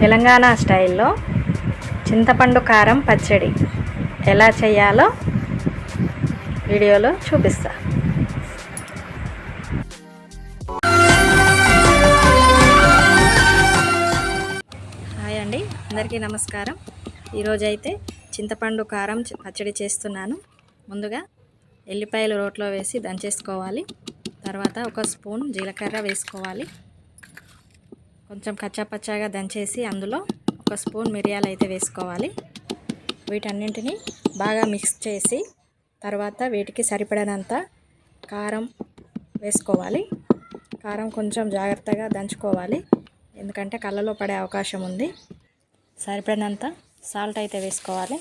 తెలంగాణ స్టైల్లో చింతపండు కారం పచ్చడి ఎలా చేయాలో వీడియోలో చూపిస్తా. హాయ్ అండి అందరికీ నమస్కారం. ఈరోజైతే చింతపండు కారం పచ్చడి చేస్తున్నాను. ముందుగా ఎల్లిపాయలు రోట్లో వేసి దంచేసుకోవాలి. తర్వాత ఒక స్పూన్ జీలకర్ర వేసుకోవాలి. కొంచెం కచ్చాపచ్చాగా దంచేసి అందులో ఒక స్పూన్ మిరియాలు అయితే వేసుకోవాలి. వీటన్నింటినీ బాగా మిక్స్ చేసి తర్వాత వీటికి సరిపడినంత కారం వేసుకోవాలి. కారం కొంచెం జాగ్రత్తగా దంచుకోవాలి. ఎందుకంటే కళ్ళలో పడే అవకాశం ఉంది. సరిపడినంత సాల్ట్ అయితే వేసుకోవాలి.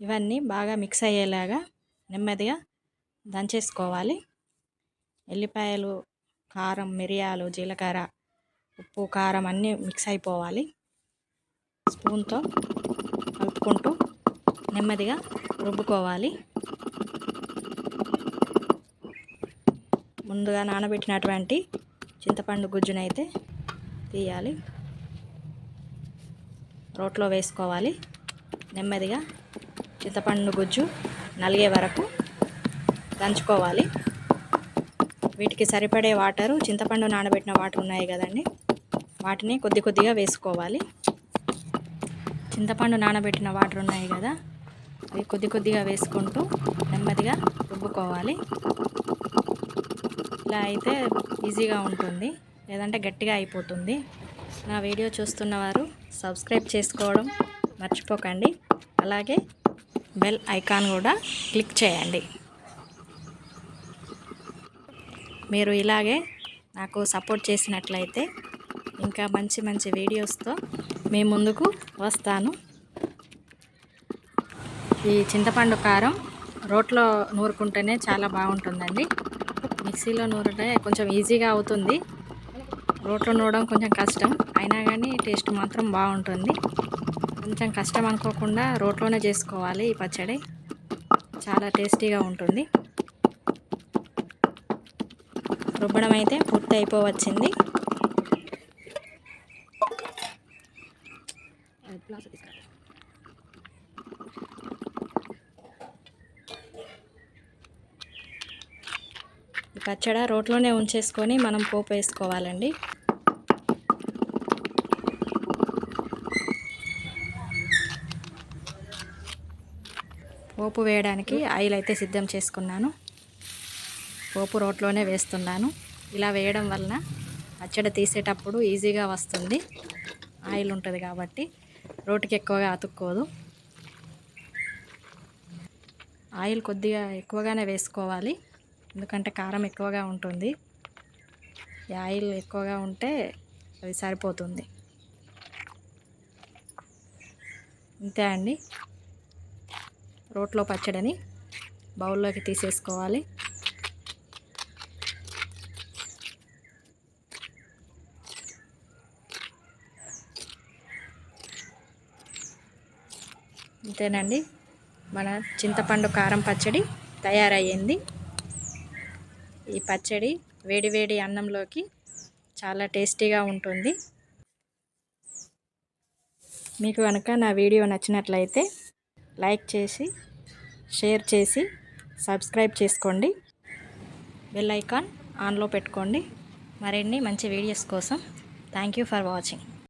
ఇవన్నీ బాగా మిక్స్ అయ్యేలాగా నెమ్మదిగా దంచేసుకోవాలి. ఎల్లిపాయలు కారం మిరియాలు జీలకర్ర ఉప్పు కారం అన్నీ మిక్స్ అయిపోవాలి. స్పూన్తో కలుపుకుంటూ నెమ్మదిగా రుబ్బుకోవాలి. ముందుగా నానబెట్టినటువంటి చింతపండు గుజ్జునైతే తీయాలి. రోట్లో వేసుకోవాలి. నెమ్మదిగా చింతపండు గుజ్జు నలిగే వరకు దంచుకోవాలి. వీటికి సరిపడే వాటరు చింతపండు నానబెట్టిన వాటర్ ఉన్నాయి కదండి. వాటిని కొద్ది కొద్దిగా వేసుకోవాలి. చింతపండు నానబెట్టిన వాటర్ ఉన్నాయి కదా అవి కొద్ది కొద్దిగా వేసుకుంటూ నెమ్మదిగా రుబ్బుకోవాలి. ఇలా అయితే ఈజీగా ఉంటుంది లేదంటే గట్టిగా అయిపోతుంది. నా వీడియో చూస్తున్న వారు సబ్స్క్రైబ్ చేసుకోవడం మర్చిపోకండి. అలాగే బెల్ ఐకాన్ కూడా క్లిక్ చేయండి. మీరు ఇలాగే నాకు సపోర్ట్ చేసినట్లయితే ఇంకా మంచి మంచి వీడియోస్తో మీ ముందుకు వస్తాను. ఈ చింతపండు కారం రోట్లో నూరుకుంటేనే చాలా బాగుంటుందండి. మిక్సీలో నూరితే కొంచెం ఈజీగా అవుతుంది. రోట్లో నూరడం కొంచెం కష్టం. అయినా కానీ టేస్ట్ మాత్రం బాగుంటుంది. కొంచెం కష్టం అనుకోకుండా రోట్లోనే చేసుకోవాలి ఈ పచ్చడి. చాలా టేస్టీగా ఉంటుంది. రుబ్బడం అయితే పూర్తి అయిపోవచ్చింది పచ్చడ రోట్లోనే ఉంచేసుకొని మనం పోపు వేసుకోవాలండి. పోపు వేయడానికి ఆయిల్ అయితే సిద్ధం చేసుకున్నాను. పోపు రోట్లోనే వేస్తున్నాను. ఇలా వేయడం వలన పచ్చడి తీసేటప్పుడు ఈజీగా వస్తుంది. ఆయిల్ ఉంటుంది కాబట్టి రోటికి ఎక్కువగా అతుక్కోదు. ఆయిల్ కొద్దిగా ఎక్కువగానే వేసుకోవాలి. ఎందుకంటే కారం ఎక్కువగా ఉంటుంది. ఈ ఆయిల్ ఎక్కువగా ఉంటే అది సరిపోతుంది. అంతే అండి. రోట్లో పచ్చడిని బౌల్లోకి తీసేసుకోవాలి. అంతేనండి. మన చింతపండు కారం పచ్చడి తయారయ్యింది. ఈ పచ్చడి వేడివేడి అన్నంలోకి చాలా టేస్టీగా ఉంటుంది. మీకు కనుక నా వీడియో నచ్చినట్లయితే లైక్ చేసి షేర్ చేసి సబ్స్క్రైబ్ చేసుకోండి. బెల్ ఐకాన్ ఆన్లో పెట్టుకోండి. మరిన్ని మంచి వీడియోస్ కోసం థ్యాంక్ యూ ఫర్ వాచింగ్.